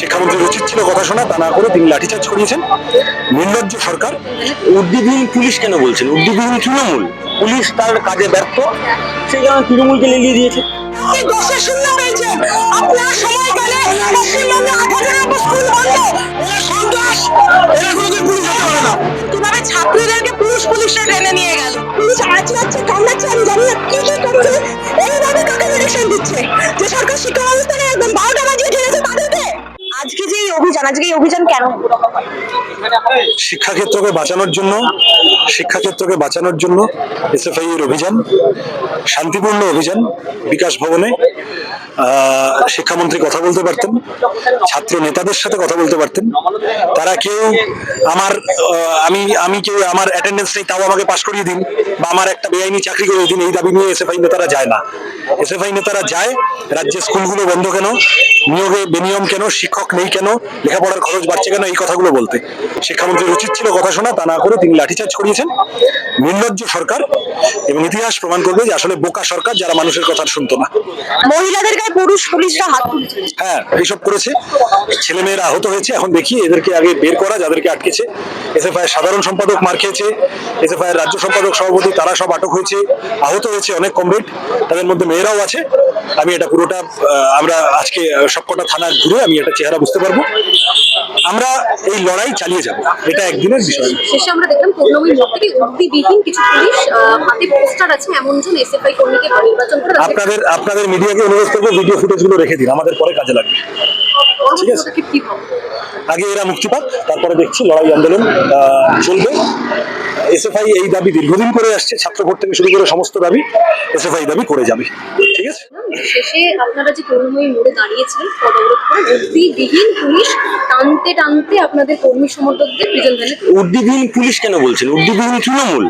শিক্ষামন্ত্রীর উচিত ছিল কথা শোনা তা না করে তিনি লাঠিচার্জ করিয়েছেন। নির্লজ্জ সরকার। উদ্যোগহীন পুলিশ কেন বলছেন? উদ্যোগহীন তৃণমূল। পুলিশ তার কাজে ব্যর্থ। সেই কারণে তৃণমূলকে লেলিয়ে দিয়েছে। আপনার পশ্চিমবঙ্গে আঠারো স্কুল বন্ধ। সন্ত্রাস। আজকে এই অভিযান কেন? শিক্ষাক্ষেত্রকে বাঁচানোর জন্য, শিক্ষাক্ষেত্রকে বাঁচানোর জন্য এসএফআই এর অভিযান, শান্তিপূর্ণ অভিযান বিকাশ ভবনে শিক্ষামন্ত্রী কথা বলতে পারতেন, ছাত্র নেতাদের সাথে কথা বলতে পারতেন। তারা কেউ আমার আমি আমি কেউ আমার অ্যাটেন্ডেন্স নেই, তাও আমাকে পাশ করিয়ে দিন, বা আমার একটা বেআইনি চাকরি করে দিন, এই দাবি নিয়ে এসএফআই নেতারা যায় না। এসএফআই নেতারা যায়, রাজ্যের স্কুলগুলো বন্ধ কেন? নিয়োগে বেনিয়ম কেন শিক্ষক নেই কেন লেখাপড়ার খরচ বাড়ছে কেন এই কথাগুলো বলতে। শিক্ষামন্ত্রীর উচিত ছিল কথা শোনা তা না করে তিনি লাঠিচার্জ করিয়েছেন। নির্লজ্জ সরকার এবং ইতিহাস প্রমাণ করবে যে আসলে বোকা সরকার যারা মানুষের কথা শুনতো না। মহিলাদের গায়ে পুরুষ পুলিশরা হাত হ্যাঁ এইসব করেছে। ছেলে মেয়েরা আহত হয়েছে। এখন দেখি এদেরকে আগে বের করা যাদেরকে আটকেছে। এসএফআই এর সাধারণ সম্পাদক মার খেয়েছে। এসএফআই এর রাজ্য সম্পাদক সভাপতি তারা সব আটক হয়েছে। আহত হয়েছে অনেক কমরেড তাদের মধ্যে মেয়েরাও আছে। আমি এটা পুরোটা আমরা আজকে সবকটা থানা ঘুরে আমি একটা চেহারা বুঝতে পারব। আমরা এই লড়াই চালিয়ে যাব। এটা একদিনের বিষয়। শেষে আমরা দেখলাম পূর্ণমী মোড় থেকে উর্দিবিহীন কিছু পুলিশ হাতে পোস্টার আছে এমনজন এসএফআই কর্মীকে নির্বাচন করে আপনাদের আপনাদের মিডিয়াকে অনুরোধ করব ভিডিও ফুটেজগুলো রেখে দিন। আমাদের পরে কাজে লাগবে। ঠিক আছে। কি আগে এরা মুক্তি পাক তারপরে দেখছি লড়াই আন্দোলন চলবে। এসএফআই এই দাবি দীর্ঘদিন করে আসছে। ছাত্র ভোট থেকে শুরু করে সমস্ত দাবি এসএফআই দাবি করে যাবে। ঠিক আছে? শেষে আপনারা যে করুণাময়ী মোড়ে দাঁড়িয়েছিলেন পদ অবরোধ করে পুলিশ টানতে টানতে আপনাদের কর্মী সমর্থকদের প্রিজন ভ্যানে উর্দিবিহীন পুলিশ কেন বলছেন? উর্দিবিহীন তৃণমূল?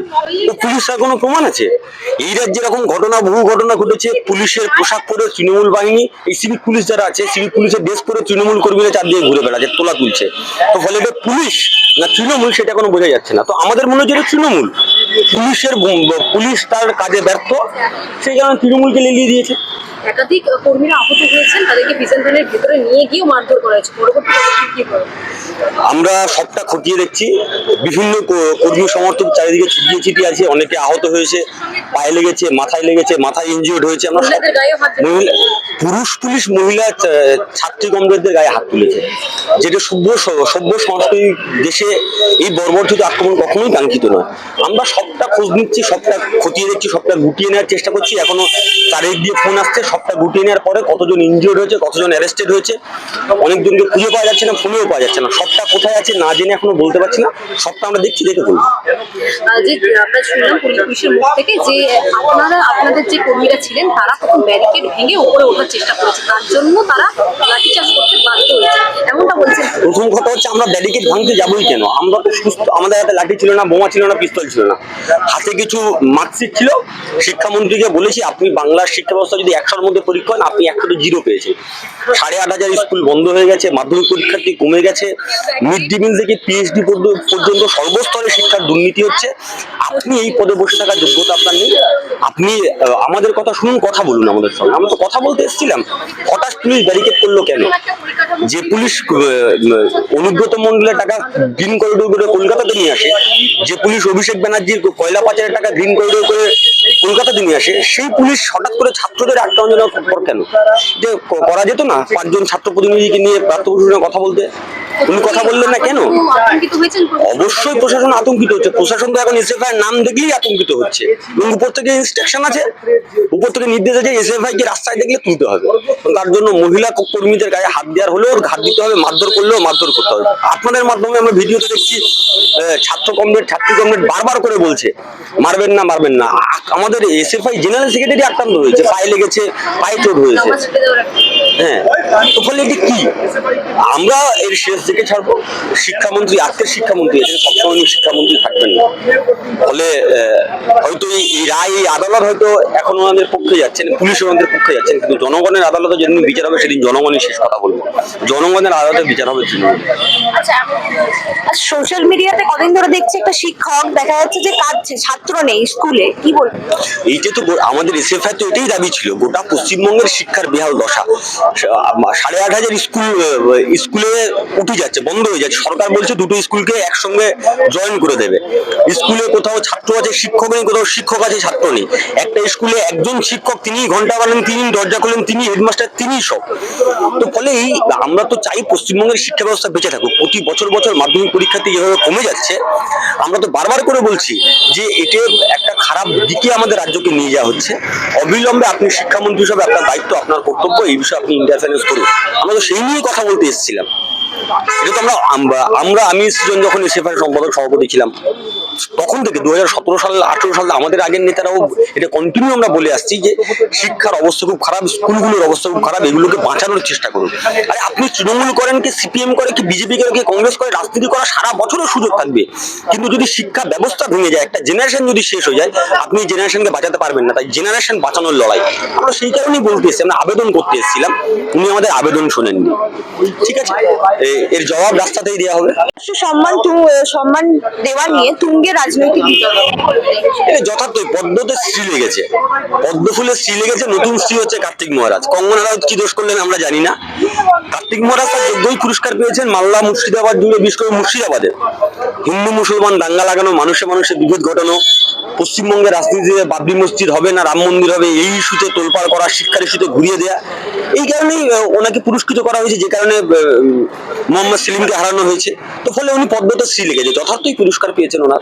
পুলিশ পুলিশের কোনো প্রমাণ আছে? এই রাজ্যে এরকম ঘটনা, বহু ঘটনা ঘটেছে। পুলিশের পোশাক পরে তৃণমূল বাহিনী, এই সিভিক পুলিশ যারা আছে সিভিক পুলিশের ড্রেস পরে তৃণমূল কর্মীরা চারদিকে ঘুরে বেড়াচ্ছে, তোলা তুলছে। তো ফলে পুলিশ না তৃণমূল সেটা কোনো বোঝা যাচ্ছে না। তো আমাদের মনে হচ্ছে তৃণমূল। পুলিশের পুলিশ তার কাজে ব্যর্থ সেই কারণে তৃণমূলকে লেলিয়ে দিয়েছে। একাধিক কর্মীরা আহত হয়েছেন তাদেরকে ভ্যানের ভেতরে নিয়ে গিয়েও মারধর করা হয়েছে। পরবর্তী কি আমরা সবটা খতিয়ে দেখছি। বিভিন্ন কর্মী সমর্থক চারিদিকে ছিটিয়ে ছিটিয়ে আছে। অনেকে আহত হয়েছে পায়ে লেগেছে মাথায় লেগেছে মাথায় ইনজিওর্ড হয়েছে। আমরা সব- পুরুষ পুলিশ মহিলা ছাত্রী কমরেডদের গায়ে হাত তুলেছে। যেটা সভ্য সভ্য সংস্কৃতির দেশে এই বর্বরচিত আক্রমণ কখনোই কাঙ্ক্ষিত নয়। আমরা সবটা খোঁজ নিচ্ছি সবটা খতিয়ে দেখছি সবটা গুটিয়ে নেওয়ার চেষ্টা করছি। এখনও চারিদিক দিয়ে ফোন আসছে সবটা গুটিয়ে নেওয়ার পরে কতজন ইনজিওর্ড হয়েছে কতজন অ্যারেস্টেড হয়েছে অনেকজনকে খুঁজে পাওয়া যাচ্ছে না ফোনেও পাওয়া যাচ্ছে না। সবটা কোথায় আছে না জেনে এখনও বলতে পারছি না। সবটা আমরা দেখছি দেখে বলব। যে আমরা শুনলাম পুলিশের মুখ থেকে যে আপনারা আপনাদের যে কর্মীরা ছিলেন তারা তখন ব্যারিকেড ভেঙে উপরে ওঠার চেষ্টা করেছে। তার জন্য তারা লাঠিচার্জ করতে বাধ্য হয়েছে। এমনটা বলছেন প্রথম কথা হচ্ছে আমরা ব্যারিকেড ভাঙতে যাবোই কেন? আমরা তো সুস্থ আমাদের হাতে লাঠি ছিল না বোমা ছিল না পিস্তল ছিল না। হাতে কিছু মার্কশিট ছিল, শিক্ষামন্ত্রীকে বলেছি, আপনি বাংলার শিক্ষা ব্যবস্থা যদি একশোর মধ্যে পরীক্ষা হয় আপনি একশোতে জিরো পেয়েছেন। সাড়ে আট হাজার স্কুল বন্ধ হয়ে গেছে, মাধ্যমিক পরীক্ষার্থী কমে গেছে মিড ডে মিল থেকে পিএইচডি পর্যন্ত সর্বস্তরে শিক্ষার দুর্নীতি হচ্ছে। আপনি এই পদে বসে থাকার যোগ্যতা আপনার নেই। আপনি আমাদের কথা শুনুন, কথা বলুন আমাদের সঙ্গে। আমরা তো কথা বলতে এসেছিলাম, হঠাৎ পুলিশ ব্যারিকেড করল কেন? যে পুলিশ অনুব্রত মন্ডলের টাকা গ্রিন করিডোর করে কলকাতাতে নিয়ে আসে, যে পুলিশ অভিষেক ব্যানার্জির কয়লা পাচারের টাকা গ্রিন করিডোর করে কলকাতাতে নিয়ে আসে, সেই পুলিশ হঠাৎ করে ছাত্রদের আটকানোর পর কেন? যে করা যেত না, পাঁচজন ছাত্র প্রতিনিধিকে নিয়ে প্রাপ্ত কথা বলতে। উনি কথা বললেন না কেন? অবশ্যই প্রশাসন আতঙ্কিত হচ্ছে। প্রশাসন তো এখন এসএফআই নাম দেখলেই আতঙ্কিত হচ্ছে। এবং উপর থেকে ইনস্ট্রাকশন আছে। উপর থেকে নির্দেশ আছে এসএফআই কে রাস্তায় দেখলে তুলতে হবে। তার জন্য মহিলা কর্মীদের গায়ে হাত দেওয়ার হলেও হাত দিতে হবে, মারধর করলেও মারধর করতে হবে। আপনাদের মাধ্যমে আমরা ভিডিওতে দেখছি ছাত্র কমরেড, ছাত্রী কমরেড বারবার করে বলছে, মারবেন না মারবেন না। আ- আমাদের এসএফআই জেনারেল সেক্রেটারি আক্রান্ত হয়েছে, পায়ে লেগেছে, পায়ে চোট হয়েছে। হ্যাঁ ফলে এটি কি? আমরা এর শেষ দিকে ছাড়বো। শিক্ষামন্ত্রী, আজকের শিক্ষামন্ত্রী সবসময় শিক্ষামন্ত্রী থাকবেন না। ফলে হয়তো এই রায়, এই আদালত হয়তো এখন ওনাদের পক্ষে যাচ্ছেন পুলিশ ওনাদের পক্ষে যাচ্ছেন কিন্তু জনগণের আদালতে যেদিন বিচার হবে, সেদিন জনগণই শেষ কথা বলবে। জনগণের আদালতে বিচার হবে তৃণমূল। আচ্ছা সোশ্যাল মিডিয়াতে কদিন ধরে দেখছি একটা শিক্ষক, দেখা যাচ্ছে যে কাঁদছে, ছাত্র নেই, স্কুলে, কি বলব এইটা তো আমাদের এসএফআই তো এটাই দাবি ছিল, গোটা পশ্চিমবঙ্গের শিক্ষার বেহাল দশা। সাড়ে আট হাজার স্কুল স্কুলে উঠে যাচ্ছে, বন্ধ হয়ে যাচ্ছে। সরকার বলছে দুটো স্কুলকে একসঙ্গে জয়েন করে দেবে। স্কুলে কোথাও ছাত্র আছে, শিক্ষক নেই, কোথাও শিক্ষক আছে, ছাত্র নেই। একটা স্কুলে একজন শিক্ষক তিনি ঘণ্টা বানান তিনি দরজা খোলেন তিনি হেডমাস্টার তিনি সব। তো ফলে এই আমরা তো চাই পশ্চিমবঙ্গের শিক্ষা ব্যবস্থা বেঁচে থাকুক। প্রতি বছর বছর মাধ্যমিক পরীক্ষাতে যেভাবে কমে যাচ্ছে, আমরা তো বারবার করে বলছি যে এটা একটা খারাপ দিকে আমাদের রাজ্যকে নিয়ে যাওয়া হচ্ছে? অবিলম্বে আপনি শিক্ষামন্ত্রী হিসাবে আপনার দায়িত্ব, আপনার কর্তব্য, এই বিষয়ে আপনি ইন্টারফারেন্স করুন আমরা তো সেই নিয়ে কথা বলতে এসেছিলাম। এটা তো আমরা আমরা আমি সৃজন যখন এসএফআই সম্পাদক সভাপতি ছিলাম, তখন থেকে দু হাজার সতেরো সাল, আঠেরো সালে আমাদের আগের নেতারাও এটা কন্টিনিউ আমরা বলে আসছি যে শিক্ষার অবস্থা খুব খারাপ, স্কুলগুলোর অবস্থা খুব খারাপ, এগুলোকে বাঁচানোর চেষ্টা করুন। আরে আপনি তৃণমূল করেন কি সিপিএম করে কি বিজেপি করে কি কংগ্রেস করে, রাজনীতি করা সারা বছরও সুযোগ থাকবে। কিন্তু যদি শিক্ষা ব্যবস্থা ভেঙে যায়, একটা জেনারেশন যদি শেষ হয়ে যায়, আপনি জেনারেশনকে বাঁচাতে পারবেন না। তাই জেনারেশন বাঁচানোর লড়াই। আমরা সেই কারণেই বলতে এসেছি, আমরা আবেদন করতে এসেছিলাম, উনি আমাদের আবেদন শোনেননি। ঠিক আছে? এর জবাব রাস্তাতেই দেওয়া হবে। সম্মান সম্মান দেওয়া নিয়ে তুঙ্গে রাজনৈতিক। এটা যথার্থই পদ্মতে শ্রী লেগেছে। পদ্ম ফুলের শ্রী লেগেছে নতুন শ্রী হচ্ছে কার্তিক মহারাজ। কঙ্গনা রাউত কি দোষ করলেন আমরা জানি না। কার্তিক মহারাজ তার যোগ্যই পুরস্কার পেয়েছেন মাল্লা মুর্শিদাবাদ জুড়ে বিশেষ করে মুর্শিদাবাদে। হিন্দু মুসলমান দাঙ্গা লাগানো মানুষে মানুষে বিভেদ ঘটানো পশ্চিমবঙ্গের রাজনীতিতে বাবরি মসজিদ হবে না রাম মন্দির হবে এই ইস্যুতে তোলপাড় করা শিক্ষার ইস্যুতে ঘুরিয়ে দেয়া এই কারণেই ওনাকে পুরস্কৃত করা হয়েছে, যে কারণে মোহাম্মদ সেলিমকে হারানো হয়েছে। তো ফলে উনি পদ্মটা শ্রী লেগেছে। যথার্থই পুরস্কার পেয়েছেন ওনার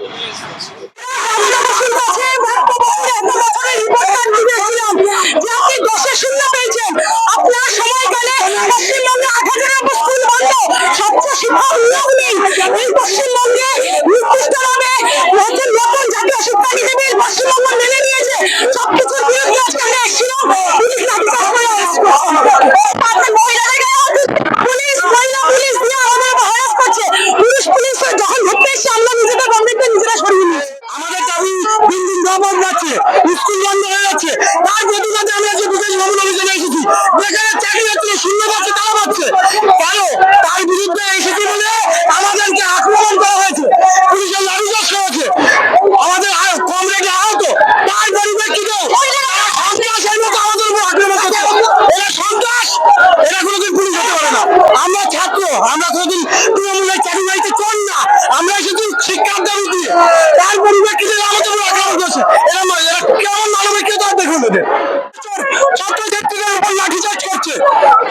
আমাদের কাছে বঙ্গবন্ধু এত বছরের রিপোর্ট কার্ড দিয়েছিলাম যে আপনি দশে শূন্য পেয়েছেন আপনার সময়কালে পশ্চিমবঙ্গে আট হাজারের উপর স্কুল বন্ধ স্বচ্ছ শিক্ষা নিয়োগ নেই এই পশ্চিমবঙ্গে নির্দিষ্টভাবে নতুন নতুন জাতীয় শিক্ষা নীতি বিল পশ্চিমবঙ্গ মেনে নিয়েছে সবকিছুর বিরুদ্ধে আজকে আমরা এসেছিলাম পুলিশ লাঠিচার্জ করে arrest করছে। তারপরে মহিলাদের গায়ে পুলিশ মহিলা পুলিশ দিয়ে আমাদের হ্যারাস করছে পুলিশ পুলিশ যখন ধরতে এসছে আমরা নিজেদের গভর্নমেন্টকে নিজেরা সরিয়ে নিয়েছি আমাদের দাবি দিন দিন দাবন যাচ্ছে স্কুল বন্ধ হয়ে যাচ্ছে তার প্রতিবাদে আমরা যে বিশেষ ভ্রমণ অভিযানে এসেছি যেখানে চাকরি হচ্ছে শূন্য পাচ্ছে তারা পাচ্ছে কেন তার বিরুদ্ধে এসেছি বলে আমাদেরকে আক্রমণ করা হয়েছে পুলিশের লাঠিচার্জ হয়েছে আমাদের আ- কম রেটে আহত তার পরিপ্রেক্ষিতে তারা সন্ত্রাসের মতো আমাদের উপর আক্রমণ করছে এরা সন্ত্রাস এরা কোনোদিন পুলিশ হতে পারে না আমরা ছাত্র আমরা কোনোদিন তৃণমূলের চাকরি বাড়িতে চল না আমরা এসেছি শিক্ষার দাবি দিয়ে তার পরিপ্রেক্ষিতে এরা আমাদের উপর আক্রমণ করছে এরা মা- এরা কেমন মানবিকতা দেখুন এদের ছাত্রছাত্রীদের উপর লাঠিচার্জ করছে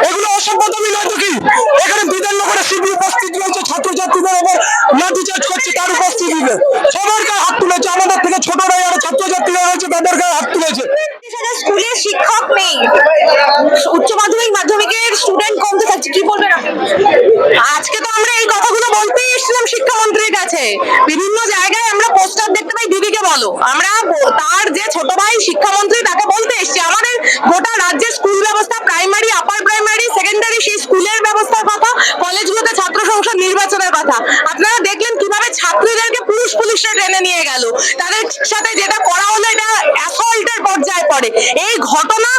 এগুলো অসভ্যতামি নয় তো কি এখানে বিধাননগরে শিবির উপস্থিত রয়েছে ছাত্রছাত্রীদের উপর লাঠিচার্জ করছে উপস্থিতিতে সবার গায়ে হাত তুলেছে। আমাদের থেকে ছোটরা যারা ছাত্রছাত্রীরা রয়েছে তাদের গায়ে হাত তুলেছে। স্কুলে শিক্ষক নেই। উচ্চ মাধ্যমিক, মাধ্যমিকের স্টুডেন্ট কমতে থাকছে। কি বলবেন আজকে তো আমরা এই কথাগুলো বলতেই এসেছিলাম শিক্ষামন্ত্রীর কাছে। বিভিন্ন জায়গায় আমরা পোস্টার দেখতে পাই, দিদিকে বলো। আমরা তার যে ছোট ভাই শিক্ষামন্ত্রী, তাকে বলতে এসেছি। আমাদের গোটা রাজ্যের স্কুল পুলিশরা টেনে নিয়ে গেল। তাদের সাথে যেটা করা হলো এটা অ্যাসল্টের পর্যায়ে পড়ে। এই ঘটনা